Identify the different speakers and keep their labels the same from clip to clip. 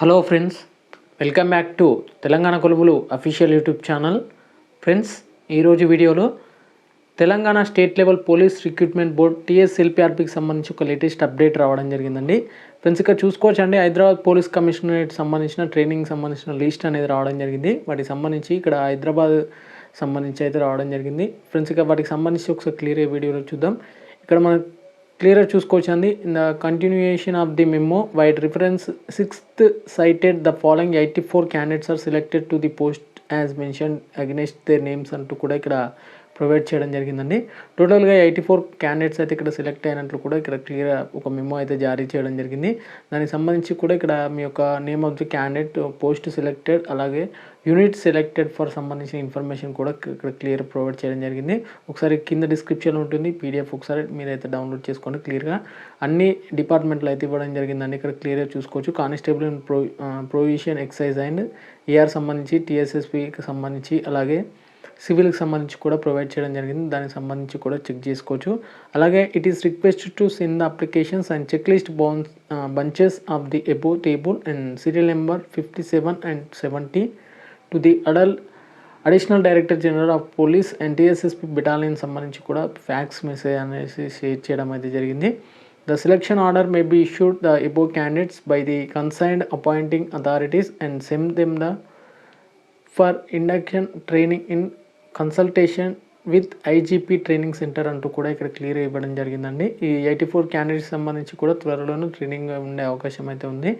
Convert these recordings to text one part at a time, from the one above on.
Speaker 1: Hello friends welcome back to Telangana కొలువులు official YouTube channel. Friends ఈరోజు వీడియోలో Telangana state level police recruitment board టీఎస్ఎల్పిఆర్పికి సంబంధించి ఒక latest update రావడం జరిగిందండి. ఫ్రెండ్స్ ఇక్కడ చూసుకోవచ్చండి హైదరాబాద్ పోలీస్ కమిషనరేట్ సంబంధించిన ట్రైనింగ్ సంబంధించిన లిస్ట్ అనేది రావడం జరిగింది. వాటికి సంబంధించి ఇక్కడ హైదరాబాద్ సంబంధించి అయితే రావడం జరిగింది. ఫ్రెండ్స్ ఇక వాటికి సంబంధించి ఒకసారి క్లియర్ వీడియోలో చూద్దాం. ఇక్కడ మనం క్లియర్గా చూసుకోవచ్చు అండి. In the continuation of the memo vide reference sixth cited the following eighty four candidates are selected to the post as mention against their names అంటూ కూడా ఇక్కడ ప్రొవైడ్ చేయడం జరిగిందండి. టోటల్గా ఎయిటీ ఫోర్ క్యాండిడేట్స్ అయితే ఇక్కడ సెలెక్ట్ అయినట్లు కూడా ఇక్కడ క్లియర్ ఒక మెమో అయితే జారీ చేయడం జరిగింది. దానికి సంబంధించి కూడా ఇక్కడ మీ యొక్క name of the candidate post selected అలాగే యూనిట్ సెలెక్టెడ్ ఫర్ సంబంధించిన ఇన్ఫర్మేషన్ కూడా ఇక్కడ క్లియర్ ప్రొవైడ్ చేయడం జరిగింది. ఒకసారి కింద డిస్క్రిప్షన్ ఉంటుంది. పీడిఎఫ్ ఒకసారి మీరైతే డౌన్లోడ్ చేసుకోండి క్లియర్గా అన్ని డిపార్ట్మెంట్లో అయితే ఇవ్వడం జరిగిందండి. ఇక్కడ క్లియర్గా చూసుకోవచ్చు. Constable and provision excise and AR సంబంధించి టీఎస్ఎస్పికి సంబంధించి అలాగే సివిల్కి సంబంధించి కూడా ప్రొవైడ్ చేయడం జరిగింది. దానికి సంబంధించి కూడా చెక్ చేసుకోవచ్చు. అలాగే it is request to send the applications and check list bounce bunches of the above table and serial number fifty seven and seventy to the addl additional director general of police and TSSP battalion సంబంధించి కూడా fax message అనేసి share చేయడం అయితే జరిగింది. The selection order may be issued the above candidates by the concerned appointing authorities and send them the for induction training in consultation with IGP training centre అంటూ కూడా ఇక్కడ clear ఇవ్వడం జరిగిందండి. ఈ ఎయిటీ ఫోర్ క్యాండిడేట్స్ సంబంధించి కూడా త్వరలోనే training ఉండే అవకాశం అయితే ఉంది.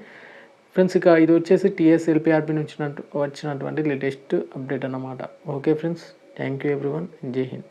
Speaker 1: ఫ్రెండ్స్ ఇక ఇది వచ్చేసి టీఎస్ఎల్పిఆర్పి నుంచి వచ్చినటువంటి లేటెస్ట్ అప్డేట్ అన్నమాట. Okay friends thank you everyone. జై హింద్.